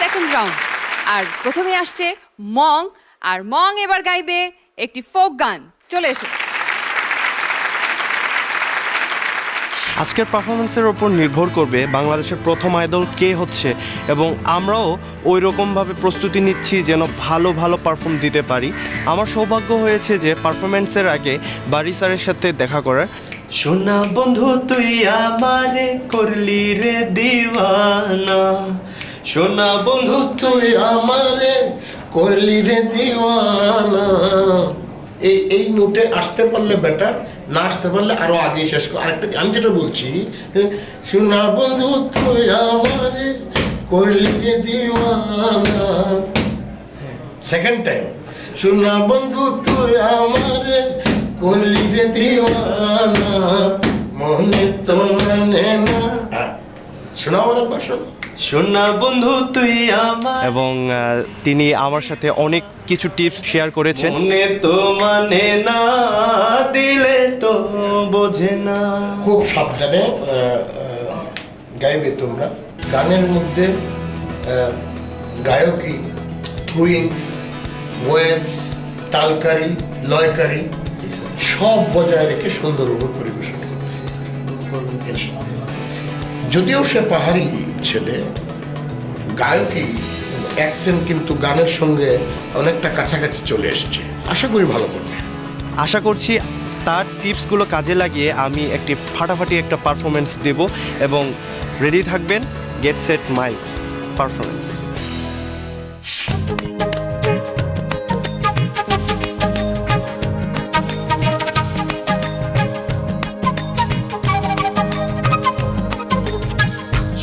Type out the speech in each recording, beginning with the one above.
Second round আর প্রথমে আসছে মং আর মং এবার গাইবে একটি ফোক গান। চলে এসো। আজকের পারফরমেন্সের ওপর নির্ভর করবে বাংলাদেশের প্রথম আইডল কে হচ্ছে এবং আমরাও ওই রকমভাবে প্রস্তুতি নিচ্ছি যেন ভালো ভালো পারফর্ম দিতে পারি। আমার সৌভাগ্য হয়েছে যে পারফরমেন্সের আগে বারি স্যারের সাথে দেখা করার। সোনা বন্ধু তুই আমারে করলি রে দিওয়ানা। সোনা বন্ধু তুই আমারে করলি রে দিওয়ানা। এই এই নোটে আসতে পারলে বেটার না আসতে পারলে আরও আগে শেষ কর। আরেকটা আমি যেটা বলছি শোনা বন্ধু তুই আমারে করলি রে দিওয়ানা। সেকেন্ড টাইম শোনা বন্ধু তুই আমারে করলি রে দিওয়ানা। মনে তো মানে না। আহ, শোনাও আর একবার শোনো সোনা বন্ধু তুই আমার এবং তিনি আমার সাথে অনেক কিছু টিপস শেয়ার করেছেন। মনে তো মানে না দিলে তো বোঝে না। খুব সাবধানে গাইবে তোমরা। গানের মধ্যে গায়কী থ্রুইংস ওয়েবস তালকারি লয়কারি সব বজায় রেখে সুন্দরভাবে পরিবেশন করবে। যদিও সে পাহাড়ি ছেলে গায়কই অ্যাকসেন্ট কিন্তু গানের সঙ্গে অনেকটা কাছাকাছি চলে এসছে। আশা করি ভালো করবে। আশা করছি তার টিপসগুলো কাজে লাগিয়ে আমি একটি ফাটাফাটি একটা পারফরমেন্স দেব এবং রেডি থাকবেন গেট সেট মাই পারফরমেন্স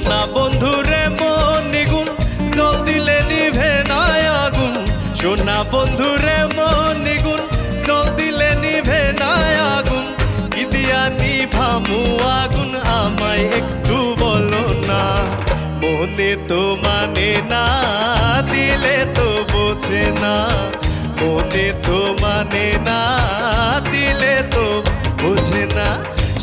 সোনা বন্ধুরে মন নিগুন জল দিলে নিভে না আগুন সোনা বন্ধুরে মন নিগুন জল দিলে নিভে না আগুন কি দিয়া নিভামু আগুন আমায় একটু বলো না। মনে তো মানে না, দিলে তো বোঝে না। মনে তো মানে না, দিলে তো বোঝে না।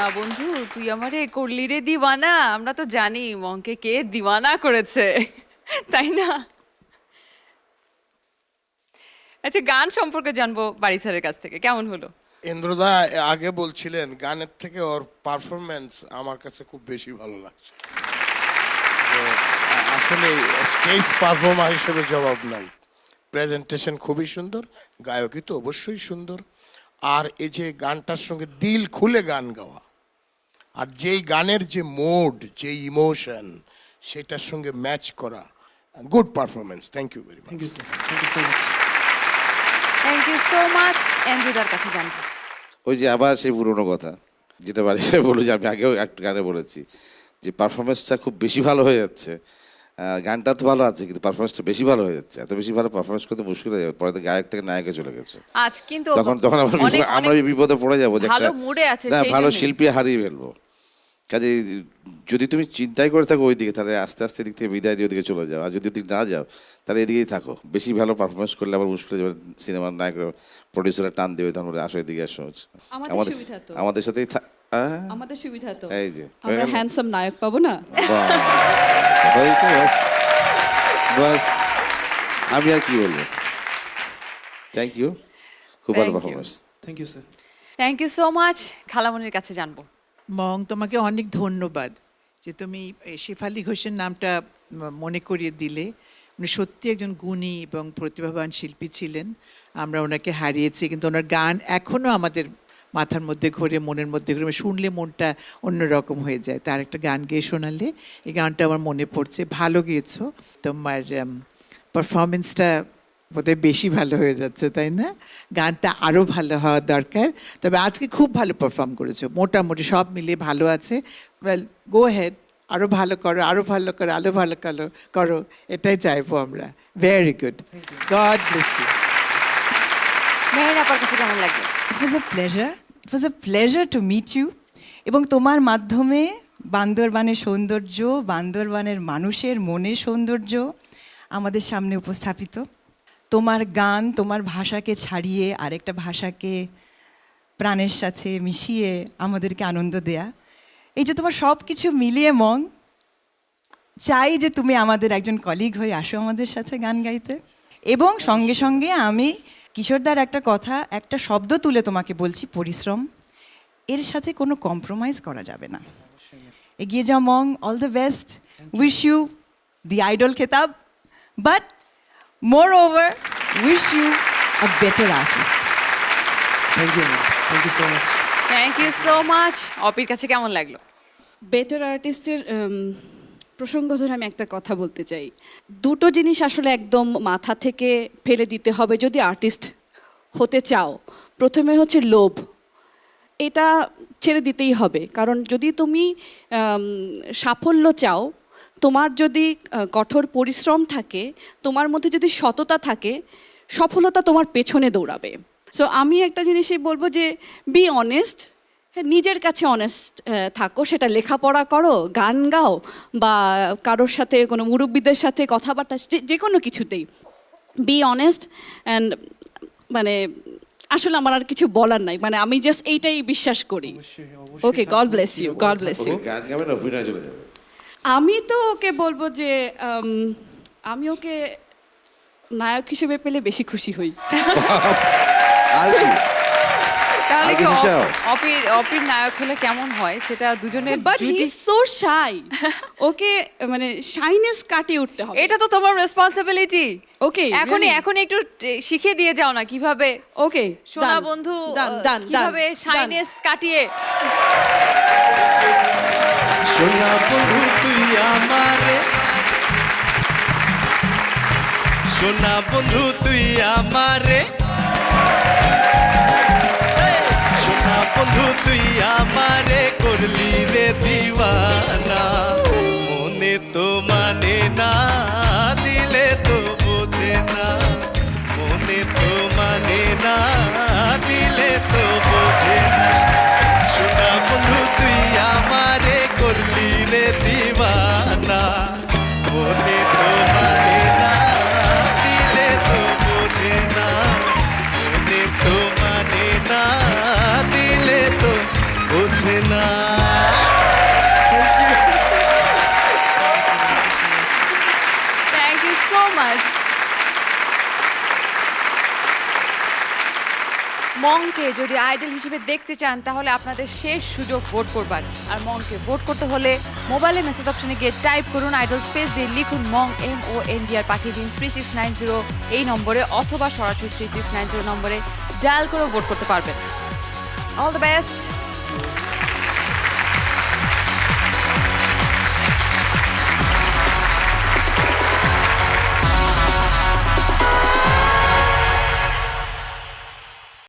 সোনা বন্ধু, তুই আমারে করলি রে দিওয়ানা। আমরা তো জানি মঙ্কে কে দিওয়ানা করেছে, তাই না? আচ্ছা গান সম্পর্কে জানব বাড়ি স্যারের কাছ থেকে, কেমন হলো? ইন্দ্রদা, আগে বলছিলেন, গানের থেকে ওর পারফরমেন্স আমার কাছে খুব বেশি ভালো লাগছে। আসলে স্টেজ পারফর্মার হিসেবে জবাব নাই। প্রেজেন্টেশন খুবই সুন্দর, গায়কই তো অবশ্যই সুন্দর। আর এই যে গানটার সঙ্গে দিল খুলে গান গাওয়া আর যেই গানের যে মোড যে ইমোশন সেটার সঙ্গে ম্যাচ করা good performance thank you very much thank you so much এন্দ্রুদার কাছে জানব ওই যে আবার সেই পুরনো কথা যেটা বাড়ি বলো যে আমি আগেও একটা গানে বলেছি যে পারফরমেন্সটা খুব বেশি ভালো হয়ে যাচ্ছে। গানটা তো ভালো আছে কিন্তু পারফরমেন্সটা বেশি ভালো হয়ে যাচ্ছে। এত বেশি ভালো পারফরমেন্স করতে মুশকিল হয়ে যাবে পরে তো গায়ক থেকে নায়কে চলে গেছে। আজ কিন্তু তখন তখন আমরা অনেক- বিপদে- আমরা বিপদে পড়ে যাব যে ভালো মুডে আছে না ভালো শিল্পী হারিয়ে ফেলব। কাজে যদি তুমি চিন্তাই করে থাকো ওইদিকে তাহলে আস্তে আস্তে এদিক থেকে বিদায় দিয়ে ওদিকে চলে যাও। আর যদি ওদিকে না যাও তাহলে এদিকেই থাকো। বেশি ভালো পারফরমেন্স করলে আবার মুশকিল হয়ে যাবে। সিনেমার নায়ক প্রডিউসারের টান দেবে তখন আসো এদিকে আসো আমাদের আমাদের সাথেই আমাদের সুবিধা তো। এই যে আমরা হ্যান্ডসাম নায়ক পাবো না? হয়েছে, বাস বাস আমি আর কি বলব? থ্যাংক ইউ খুব ভালো performance thank you sir thank you so much খালামনির কাছে জানব। মং তোমাকে অনেক ধন্যবাদ যে তুমি শেফালি ঘোষের নামটা মনে করিয়ে দিলে। উনি সত্যি একজন গুণী এবং প্রতিভাবান শিল্পী ছিলেন। আমরা ওনাকে হারিয়েছি কিন্তু ওনার গান এখনও আমাদের মাথার মধ্যে ঘুরে মনের মধ্যে ঘুরে শুনলে মনটা অন্যরকম হয়ে যায়। তার একটা গান গেয়ে শোনালে এই গানটা আমার মনে পড়ছে। ভালো গেয়েছো। তোমার পারফরমেন্সটা বোধহয় বেশি ভালো হয়ে যাচ্ছে তাই না? গানটা আরও ভালো হওয়া দরকার। তবে আজকে খুব ভালো পারফর্ম করেছ। মোটামুটি সব মিলিয়ে ভালো আছে। ওয়েল গো হেড আরও ভালো করো আরও ভালো করো আরও ভালো করো করো। এটাই চাইব আমরা। Very good God bless you it pleasure it pleasure to meet you এবং তোমার মাধ্যমে বান্দরবানের সৌন্দর্য, বান্দরবানের মানুষের মনের সৌন্দর্য আমাদের সামনে উপস্থাপিত। তোমার গান, তোমার ভাষাকে ছাড়িয়ে আরেকটা ভাষাকে প্রাণের সাথে মিশিয়ে আমাদেরকে আনন্দ দেয়া। এই যে তোমার সব কিছু মিলিয়ে মং চাই যে তুমি আমাদের একজন কলিগ হয়ে আসো আমাদের সাথে গান গাইতে। এবং সঙ্গে সঙ্গে আমি কিশোরদার একটা কথা একটা শব্দ তুলে তোমাকে বলছি পরিশ্রম। এর সাথে কোনো কম্প্রোমাইজ করা যাবে না। এগিয়ে যাও Mong all the best wish you the idol খেতাব। But moreover wish you a better artist thank you thank you so much thank you so much অপির কাছে কেমন লাগল? বেটার আর্টিস্টের প্রসঙ্গ ধরে আমি একটা কথা বলতে চাই। দুটো জিনিস আসলে একদম মাথা থেকে ফেলে দিতে হবে যদি আর্টিস্ট হতে চাও। প্রথমে হচ্ছে লোভ। এটা ছেড়ে দিতেই হবে। কারণ যদি তুমি সাফল্য চাও, তোমার যদি কঠোর পরিশ্রম থাকে, তোমার মধ্যে যদি সততা থাকে, সফলতা তোমার পেছনে দৌড়াবে। সো আমি একটা জিনিসই বলব যে বি অনেস্ট নিজের কাছে অনেস্ট থাকো সেটা লেখাপড়া করো গান গাও বা কারোর সাথে কোনো মুরব্বীদের সাথে কথাবার্তা যে- কোনো কিছুতেই। বি অনেস্ট অ্যান্ড মানে আসলে আমার আর কিছু বলার নাই। মানে আমি জাস্ট এইটাই বিশ্বাস করি। Okay God bless you God bless you আমি তো ওকে বলব যে আমি ওকে নায়ক হিসেবে পেলে বেশি খুশি হই। তাহলে কি কিছু অপ- চাও? অপির অপির নায়ক হলে কেমন হয়? সেটা দুজনের বাট হি সো শাই ওকে মানে শাইনেস কাটিয়ে উঠতে হবে। এটা তো তোমার রেসপন্সিবিলিটি Okay, এখনই really? একটু শিখিয়ে দিয়ে যাও না কীভাবে ওকে সোনা বন্ধু কীভাবে শাইনেস কাটিয়ে সোনা বন্ধু তুই আমারে। সোনা বন্ধু তুই আমারে। তুই আমারে করলি রে দিওয়ানা। মনে তো মানে না। মাচ মংকে যদি আইডল হিসেবে দেখতে চান, তাহলে আপনাদের শেষ সুযোগ ভোট করবার। আর মংকে ভোট করতে হলে মোবাইলে মেসেজ অপশনে গিয়ে টাইপ করুন আইডল স্পেস দিয়ে লিখুন Mong M O N D পাঠিয়ে দিন থ্রি সিক্স নাইন জিরো এই নম্বরে অথবা সরাসরি থ্রি সিক্স নাইন জিরো নম্বরে ডায়াল করেও ভোট করতে পারবেন। All the best